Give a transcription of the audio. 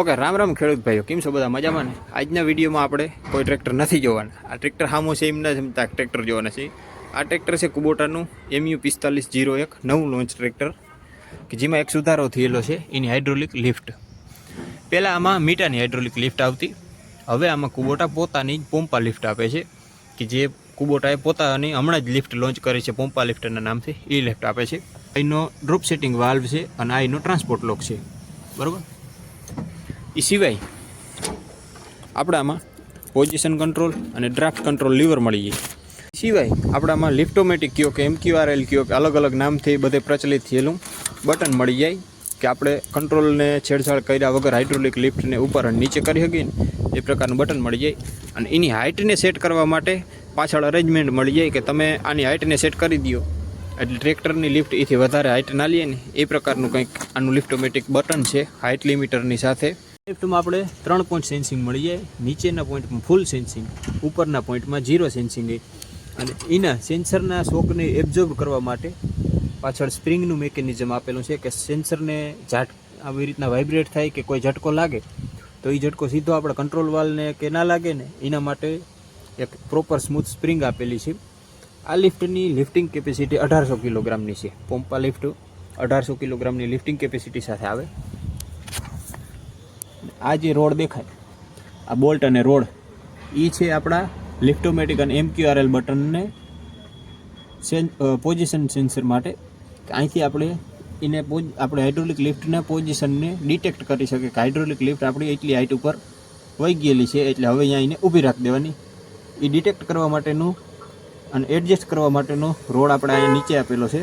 Okay, Ram Ram ખેડૂત ભાઈઓ, કેમ છો બધા? મજામાં ને? આજના વિડીયોમાં આપણે કોઈ ટ્રેક્ટર નથી જોવાના. આ ટ્રેક્ટર હામો છે એમ ના જમતા ટ્રેક્ટર જોવાના છે. આ ટ્રેક્ટર છે કુબોટાનું એમયુ પિસ્તાલીસ જીરો એક, નવું લોન્ચ ટ્રેક્ટર, કે જેમાં એક સુધારો થયેલો છે, એની હાઇડ્રોલિક લિફ્ટ પહેલાં આમાં મીટાની હાઇડ્રોલિક લિફ્ટ આવતી, હવે આમાં કુબોટા પોતાની જ પોમ્પા લિફ્ટ આપે છે, કે જે કુબોટાએ પોતાની હમણાં જ લિફ્ટ લોન્ચ કરી છે પોમ્પા લિફ્ટના નામથી એ લિફ્ટ આપે છે. અહીંનો ડ્રોપ સેટિંગ વાલ્વ છે અને આ એનો ટ્રાન્સપોર્ટ લોક છે. બરાબર? એ સિવાય આપણામાં પોઝિશન કંટ્રોલ અને ડ્રાફ્ટ કંટ્રોલ લીવર મળી જાય સિવાય આપણામાં લિફ્ટોમેટિક કયો કે એમક્યુઆરએલ કયો કે અલગ અલગ નામથી બધે પ્રચલિત થયેલું બટન મળી જાય કે આપણે કંટ્રોલને છેડછાડ કર્યા વગર હાઇડ્રોલિક લિફ્ટને ઉપર અને નીચે કરી શકીએ ને એ પ્રકારનું બટન મળી જાય. અને એની હાઇટને સેટ કરવા માટે પાછળ અરેન્જમેન્ટ મળી જાય કે તમે આની હાઇટને સેટ કરી દો એટલે ટ્રેક્ટરની લિફ્ટ એથી વધારે હાઇટ ના લઈએ ને એ પ્રકારનું કંઈક આનું લિફ્ટોમેટિક બટન છે હાઇટ લિમિટરની સાથે. લિફ્ટમાં આપણે ત્રણ પોઈન્ટ સેન્સિંગ મળી જાય નીચેના પોઈન્ટમાં ફૂલ સેન્સિંગ ઉપરના પોઈન્ટમાં ઝીરો સેન્સિંગ અને એના સેન્સરના શોકને એબ્ઝોર્બ કરવા માટે પાછળ સ્પ્રિંગનું મેકેનિઝમ આપેલું છે કે સેન્સરને ઝાટ આવી રીતના વાઇબ્રેટ થાય કે કોઈ ઝટકો લાગે, તો એ ઝટકો સીધો આપણા કંટ્રોલ વાલને કે ના લાગે ને, એના માટે એક પ્રોપર સ્મૂથ સ્પ્રિંગ આપેલી છે. આ લિફ્ટની લિફ્ટિંગ કેપેસિટી અઢારસો કિલોગ્રામની છે. પોમ્પા લિફ્ટ અઢારસો કિલોગ્રામની લિફ્ટિંગ કેપેસિટી સાથે આવે. આ જે રોડ દેખાય, આ બોલ્ટ અને રોડ એ છે આપણા લિફ્ટોમેટિક અને એમક્યુઆરએલ બટનને પોઝિશન સેન્સર માટે. અહીંથી આપણે એને પોઝ, આપણે હાઇડ્રોલિક લિફ્ટના પોઝિશનને ડિટેક્ટ કરી શકીએ કે હાઇડ્રોલિક લિફ્ટ આપણી એટલી હાઇટ ઉપર વહી ગયેલી છે, એટલે હવે અહીંયા એને ઊભી રાખી દેવાની. એ ડિટેક્ટ કરવા માટેનું અને એડજસ્ટ કરવા માટેનો રોડ આપણે અહીંયા નીચે આપેલો છે.